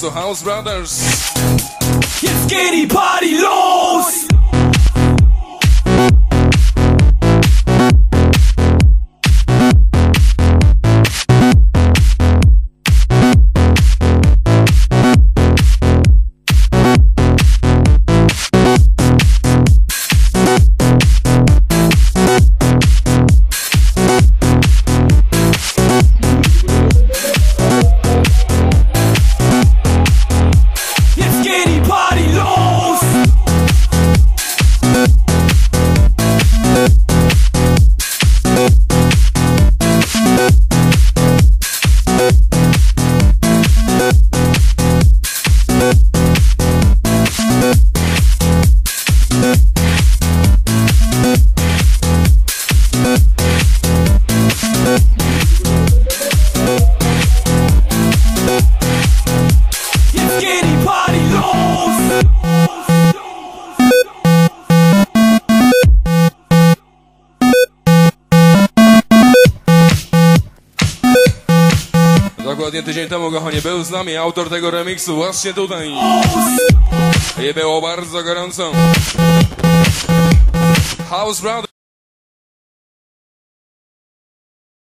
So House Brothers. Jetzt geht Party los! Dokładnie tydzień temu kochanie był z nami autor tego remiksu właśnie tutaj. I było bardzo gorąco. House Brothers.